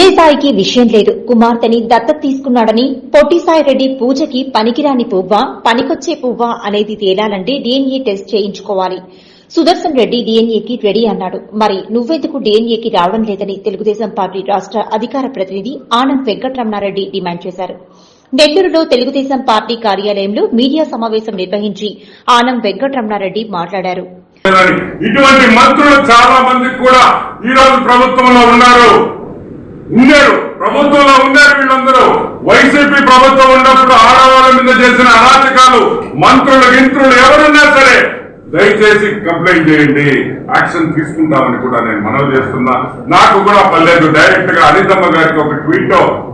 విజయసాయికి విషయం లేదు. కుమార్తెని దత్తత తీసుకున్నాడని పొట్టిసాయిరెడ్డి పూజకి పనికిరాని పువ్వా పనికొచ్చే పువ్వా అనేది తేలాలంటే డిఎన్ఏ టెస్ట్ చేయించుకోవాలి. సుదర్శన్ రెడ్డి డిఎన్ఏకి రెడీ అన్నాడు. మరి నువ్వెందుకు డిఎన్ఏకి రావడం లేదని తెలుగుదేశం పార్టీ రాష్ట అధికార ప్రతినిధి ఆనంద్ వెంకటరమణారెడ్డి డిమాండ్ చేశారు. నెల్లూరులో తెలుగుదేశం పార్టీ కార్యాలయంలో మీడియా సమావేశం నిర్వహించి ఆనంద్ వెంకటరమణారెడ్డి మాట్లాడారు. ఇటువంటి మంత్రులు చాలా మంది కూడా ఈ రోజు ప్రభుత్వంలో ఉన్నారు. ఉన్నారు. ప్రభుత్వంలో ఉన్నారు వీళ్ళందరూ. వైసీపీ ప్రభుత్వం ఉన్నప్పుడు ఆడవాళ్ళ మీద చేసిన అరాచకాలు మంత్రులు గింత్రులు ఎవరున్నా సరే దయచేసి కంప్లైంట్ చేయండి. యాక్షన్ తీసుకుంటామని కూడా నేను మనవి చేస్తున్నా. నాకు కూడా పర్లేదు. డైరెక్ట్గా అనితమ్మ గారికి ఒక ట్వీట్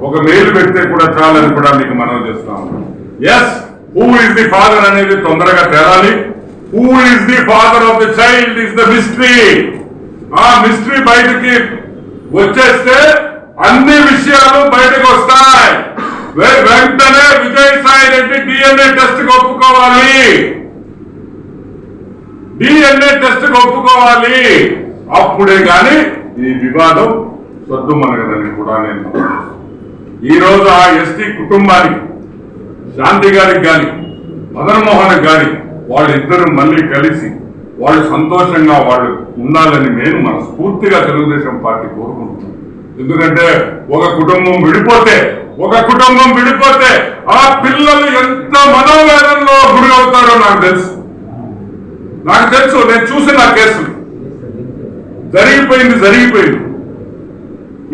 ఒక మెయిల్ పెడితే కూడా చాలని కూడా మీకు మనవి చేస్తాను yes who is the father అనేది తొందరగా తేలాలి. Who is the father of the child is the mystery ఆ మిస్టరీ బయటకి వచ్చేస్తే అన్ని విషయాలు బయటకు వస్తాయి. వెంటనే విజయసాయి రెడ్డి డిఎన్ఏ టెస్ట్ ఒప్పుకోవాలి. డిఎన్ఏ టెస్ట్ ఒప్పుకోవాలి. అప్పుడే గాని ఈ వివాదం సద్దు మనగదని కూడా నేను ఈ రోజు ఆ ఎస్టీ కుటుంబానికి శాంతి గారికి గాని మదన్ మోహన్ గాని వాళ్ళిద్దరూ మళ్ళీ కలిసి వాళ్ళు సంతోషంగా వాళ్ళు ఉండాలని నేను మనస్ఫూర్తిగా తెలుగుదేశం పార్టీ కోరుకుంటున్నాను. ఎందుకంటే ఒక కుటుంబం విడిపోతే ఒక కుటుంబం విడిపోతే ఆ పిల్లలు ఎంత మనోవేదనలో గురి అవుతారో నాకు తెలుసు. నాకు తెలుసు నేను చూసిన నా కేసులు జరిగిపోయింది జరిగిపోయింది.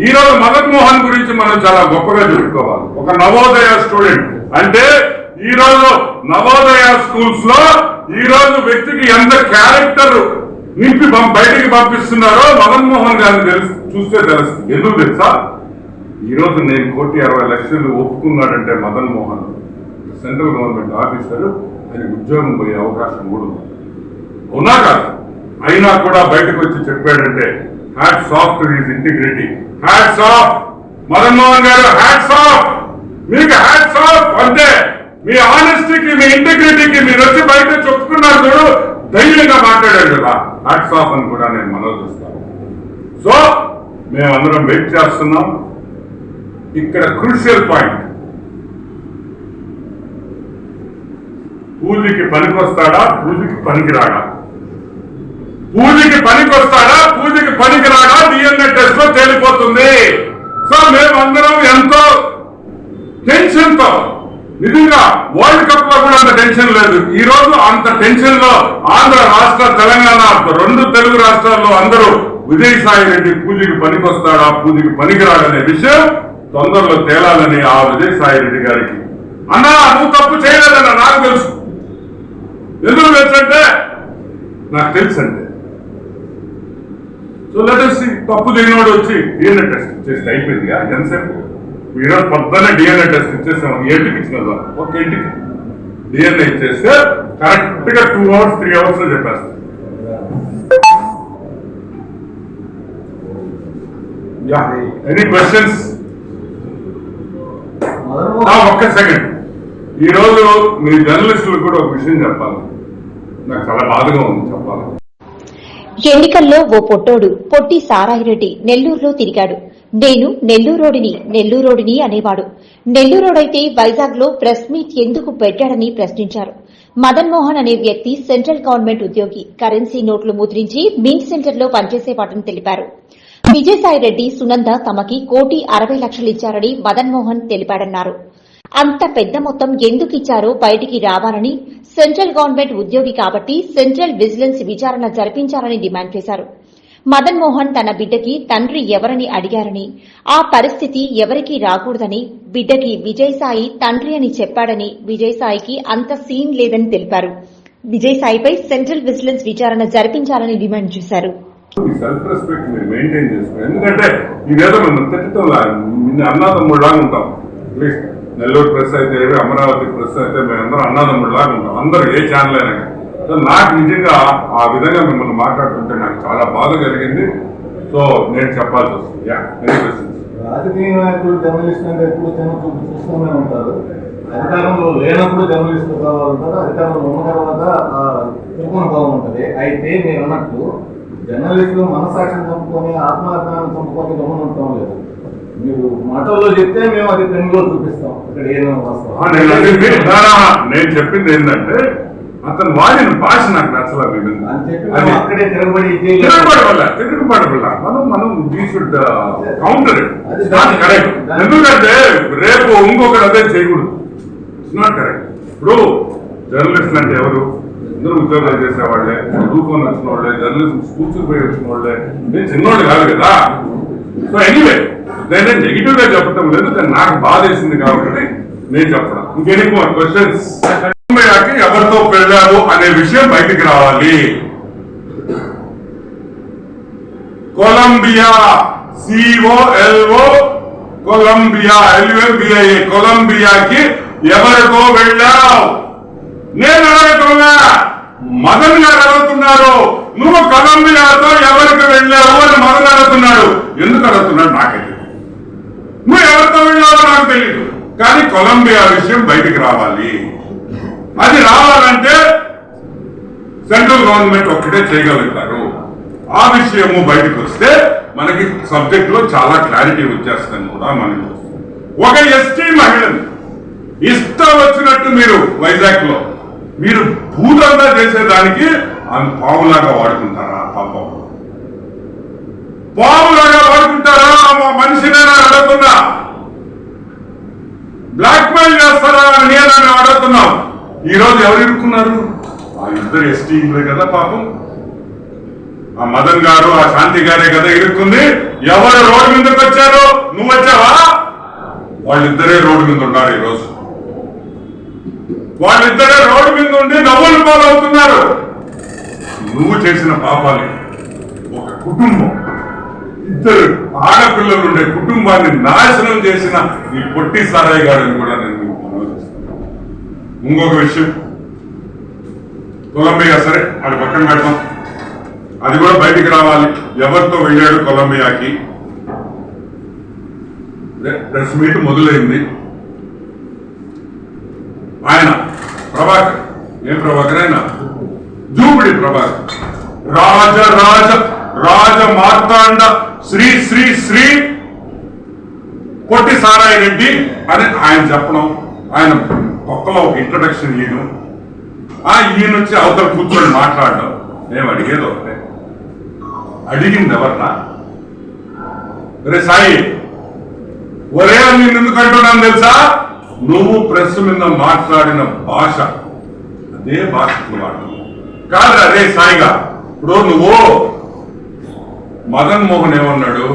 ఈ రోజు మదన్ మోహన్ గురించి మనం చాలా గొప్పగా చెప్పుకోవాలి. ఒక నవోదయ స్టూడెంట్. అంటే ఈ రోజు నవోదయ స్కూల్స్లో ఈ రోజు వ్యక్తికి ఎంత క్యారెక్టర్ నింపి బయటికి పంపిస్తున్నారో మదన్మోహన్ గారిని తెలుసు చూస్తే తెలుస్తుంది. ఎందుకు తెలుసా? ఈ రోజు నేను కోటి అరవై లక్షలు ఒప్పుకున్నాడంటే Madan Mohan central government officer ఆయన ఉద్యోగం పోయే అవకాశం కూడా ఉంది. అవునా కాదు? అయినా కూడా బయటకు వచ్చి చెప్పాడంటే hats off to his integrity hats off Madanmohan garu hats off మీకు హ్యాట్స్ ఆఫ్ అంటే మీ ఆనెస్టీకి మీ ఇంటిగ్రిటీకి మీరు వచ్చి బయట చెప్పుకున్నారు చూడు. ధైర్యంగా కదా హ్యాట్స్ ఆఫ్ అని కూడా నేను మనవి చేస్తాను. సో మేమందరం వెయిట్ చేస్తున్నాం. ఇక్కడ క్రూషియల్ పాయింట్ పూజకి పనికొస్తాడా? పూజకి పనికిరాడా? పూజకి పనికొస్తాడా? పూజకి పనికిరాడా? డిఎన్ఏ టెస్ట్లో తేలిపోతుంది. సో మేమందరం ఎంతో టెన్షన్తో నిజంగా వరల్డ్ కప్లో కూడా అంత టెన్షన్ లేదు. ఈ రోజు అంత టెన్షన్లో ఆంధ్ర రాష్ట్ర తెలంగాణ రెండు తెలుగు రాష్ట్రాల్లో అందరూ విజయసాయి రెడ్డి పూజకి పనికొస్తాడా పూజకి పనికిరాడనే విషయం తొందరలో తేలాలని ఆ విజయసాయి రెడ్డి గారికి. అన్నా నువ్వు తప్పు చేయలేదన్నా నాకు తెలుసు. ఎందుకు తెలుసు అంటే నాకు తెలుసు అంటే సో లెటర్స్ తప్పు చేయనోడు వచ్చి డిఎన్ఏ టెస్ట్ చేస్తే అయిపోయింది ఎంతసేపు? ఈరోజు పొద్దున్న డిఎన్ఏ టెస్ట్ ఇచ్చేసాం. ఏంటికి ఇచ్చిన ఒక ఇంటికి. డిఎన్ఏ ఇచ్చేస్తే కరెక్ట్గా టూ అవర్స్ త్రీ అవర్స్లో చెప్పేస్తాం. యా ఎనీ క్వశ్చన్స్ ఒక్క సెకండ్ ఈ మీ జర్నలిస్టులు కూడా ఒక విషయం చెప్పాలి. నాకు చాలా బాధగా ఉంది చెప్పాలి. ఎన్నికల్లో ఓ పొట్టోడు పొట్టి సారాయిరెడ్డి నెల్లూరులో తిరిగాడు. నేను నెల్లూరోడిని నెల్లూరోడిని అనేవాడు. నెల్లూరోడైతే వైజాగ్లో ప్రెస్ మీట్ ఎందుకు పెట్టాడని ప్రశ్నించారు. మదన్ మోహన్ అనే వ్యక్తి సెంట్రల్ గవర్నమెంట్ ఉద్యోగి కరెన్సీ నోట్లు ముద్రించి మింట్ సెంటర్లో పనిచేసేవాటని తెలిపారు. విజయసాయిరెడ్డి సునంద తమకి కోటి అరవై లక్షలిచ్చారని మదన్ మోహన్ తెలిపాడన్నారు. అంత పెద్ద మొత్తం ఎందుకు ఇచ్చారో బయటికి రావాలని సెంట్రల్ గవర్నమెంట్ ఉద్యోగి కాబట్టి సెంట్రల్ విజిలెన్స్ విచారణ జరిపించాలని డిమాండ్ చేశారు. మదన్ మోహన్ తన బిడ్డకి తండ్రి ఎవరని అడిగారని ఆ పరిస్థితి ఎవరికీ రాకూడదని బిడ్డకి విజయసాయి తండ్రి అని చెప్పాడని విజయసాయికి అంత సీన్ లేదని తెలిపారు. విజయసాయిపై సెంట్రల్ విజిలెన్స్ విచారణ జరిపించాలని డిమాండ్ చేశారు. సెల్ఫ్ రెస్పెక్ట్ మీరు మెయింటైన్ చేసుకోండి. ఎందుకంటే ఇదేదో మనం తిట్టడం అన్నదమ్ముడులాగా ఉంటాం. నెల్లూరు ప్రెస్ అయితే అమరావతి ప్రెస్ అయితే మేమందరం అన్నదమ్ముడులాగా ఉంటాం. అందరూ ఏ ఛానల్ అయినా నాకు నిజంగా ఆ విధంగా మిమ్మల్ని మాట్లాడుతుంటే నాకు చాలా బాధ కలిగింది. సో నేను చెప్పాల్సి వస్తుంది. రాజకీయ నాయకులు జర్నలిస్ట్ అంటే ఎప్పుడు చిన్న చూపు చూస్తూనే ఉంటారు. అధికారంలో లేనప్పుడు జర్నలిస్టులు కావాలంటారు అధికారంలో ఉన్న తర్వాత తిరుగుని బాగుంటది అయితే మీరు అన్నట్టు జర్నలిస్టులు మనసాక్షిని చంపుకొని ఆత్మాభిమానం చంపుకొని గమనం ఉండటం లేదు. మీరు మాటల్లో చెప్తే మేము అది పెన్లో చూపిస్తాం. ఇక్కడ ఏమో ఆ, వస్తాం నేను చెప్పింది ఏంటంటే అతను వాడిన భాష నాకు నచ్చలేదు. తిరుగుబాటు వల్ల తిరుగుబాటు వల్ల. మనం మనం we should counter not correct ఎందుకంటే రేపు ఇంకొకరు అదే చేయకూడదు. ఇట్స్ నాట్ కరెక్ట్ ఇప్పుడు జర్నలిస్ట్ అంటే ఎవరు? అందరూ ఉద్యోగాలు చేసేవాళ్ళే చదువుకొని వచ్చిన వాళ్ళే జర్నలిజం స్కూల్స్ పోయి వచ్చిన వాళ్ళే. నేను చిన్నోడు కాదు కదా. సో ఎనీవే నేను నెగిటివ్గా చెప్పటం లేదు కానీ నాకు బాధ వేసింది కాబట్టి నేను చెప్పడం ఇంకెనీ మోర్ క్వశ్చన్స్ ఎవరితో అనే విషయం బయటికి రావాలి. కొలంబియా సిఓఎల్ఓ కొలంబియా ఎల్యుఎంబిఐ కొలంబియాకి ఎవరికో వెళ్ళావు? నేను అడగటంలా మదన్ గారు అడుగుతున్నారు నువ్వు కొలంబియాతో ఎవరికి వెళ్ళావు? అని మదన్ అడుగుతున్నాడు. ఎందుకు అడుగుతున్నాడు? నాకైతే నువ్వు ఎవరితో వెళ్ళావో నాకు తెలియదు కానీ కొలంబియా విషయం బయటికి రావాలి. అది రావాలంటే సెంట్రల్ గవర్నమెంట్ ఒక్కటే చేయగలుగుతారు. ఆ విషయము బయటకు వస్తే మనకి సబ్జెక్ట్లో చాలా క్లారిటీ వచ్చేస్తుంది కూడా మనకి. ఒక ఎస్టీ మహిళను ఇష్టం వచ్చినట్టు మీరు వైజాగ్లో మీరు భూతంగా చేసేదానికి ఆమె పావులాగా వాడుకుంటారా పాపం? పావులాగా వాడుకుంటారా? ఆ మనిషినైనా అడుగుతున్నా. బ్లాక్ మెయిల్ చేస్తారా? అని నేను అడుగుతున్నాం ఈరోజు ఎవరు ఇరుక్కున్నారు? ఇద్దరు ఎస్టీలే కదా పాపం. ఆ మదన్ గారు ఆ శాంతి గారే కదా ఇరుక్కుంది. ఎవరు రోడ్డు మీదకి వచ్చారు? నువ్వు వచ్చావా? వాళ్ళిద్దరే రోడ్డు మీద ఉన్నారు ఈ రోజు వాళ్ళిద్దరే రోడ్డు మీద ఉండి నవ్వులు పాలవుతున్నారు. నువ్వు చేసిన పాపాలు. ఒక కుటుంబం. ఇద్దరు ఆడపిల్లలు ఉండే కుటుంబాన్ని నాశనం చేసిన ఈ పొట్టి సారాయి గారిని కూడా నేను ఇంకొక విషయం. కొలంబియా సరే అది పక్కన పెడతాం అది కూడా బయటికి రావాలి. ఎవరితో వెళ్ళాడు కొలంబియాకి? ప్రెస్ మీట్ మొదలైంది. ఆయన ప్రభాకర్. ఏం ప్రభాకర్ ఆయన? జూపిడి ప్రభాకర్. రాజ రాజ రాజ మార్తాండ శ్రీ శ్రీ శ్రీ. పొట్టి సారాయి రెడ్డి అని ఆయన చెప్పడం. ఆయన పక్కలో ఒక ఇంట్రడక్షన్ ఇయ్యడం ఆ ఈయన వచ్చి అవతల కూర్చొని మాట్లాడడం. మేము అడిగేది ఒకటే. అడిగింది ఎవరినా? రే సాయి ఒరే నేను ఎందుకు అంటున్నాను తెలుసా? నువ్వు ప్రెస్ మీద మాట్లాడిన భాష. అదే భాష కాదు అదే సాయిగా ఇప్పుడు నువ్వు మదన్ మోహన్ ఏమన్నాడు?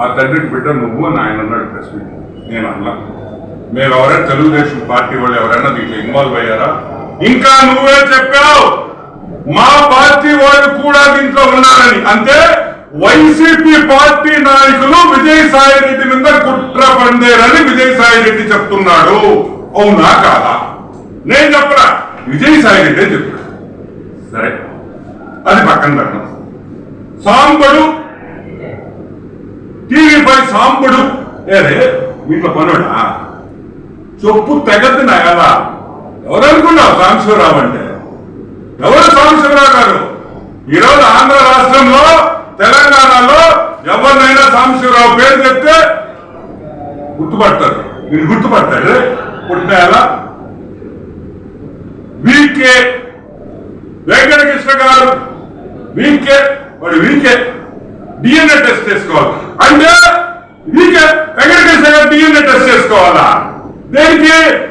ఆ తండ్రికి బిడ్డ నువ్వు అని ఆయన అన్నాడు ప్రెస్ మీట్. నేను అన్నా. మేము ఎవరైనా తెలుగుదేశం పార్టీ వాళ్ళు ఎవరైనా దీంట్లో ఇన్వాల్వ్ అయ్యారా? ఇంకా నువ్వే చెప్పావు మా పార్టీ వాళ్ళు కూడా దీంట్లో ఉన్నారని. అంటే వైసీపీ పార్టీ నాయకులు విజయసాయి రెడ్డి మీద కుట్ర పండేరని విజయసాయి రెడ్డి చెప్తున్నాడు. అవునా కాదా? నేను చెప్పరా విజయసాయి రెడ్డి చెప్పాడు. సరే అది పక్కన పెట్టడం సాంబడు టీవీపై సాంబడు. ఏరే వీటిలో పనుడా? చొప్పు తగ్గదు నా ఎలా? ఎవరు అనుకున్నావు సాంబశివరావు అంటే? ఎవరు సాంబశివరావు గారు? ఈరోజు ఆంధ్ర రాష్ట్రంలో తెలంగాణలో ఎవరినైనా సాంబశివరావు పేరు చెప్తే గుర్తుపడతారు. మీరు గుర్తుపడతాడు? పుట్టిన ఎలా? వీకే వెంకటకృష్ణ గారు. వీకే వాడు వీకే. డిఎన్ఏ టెస్ట్ చేసుకోవాలి. అంటే వీకే వెంకటకృష్ణ గారు డిఎన్ఏ టెస్ట్ చేసుకోవాలా? Vergi!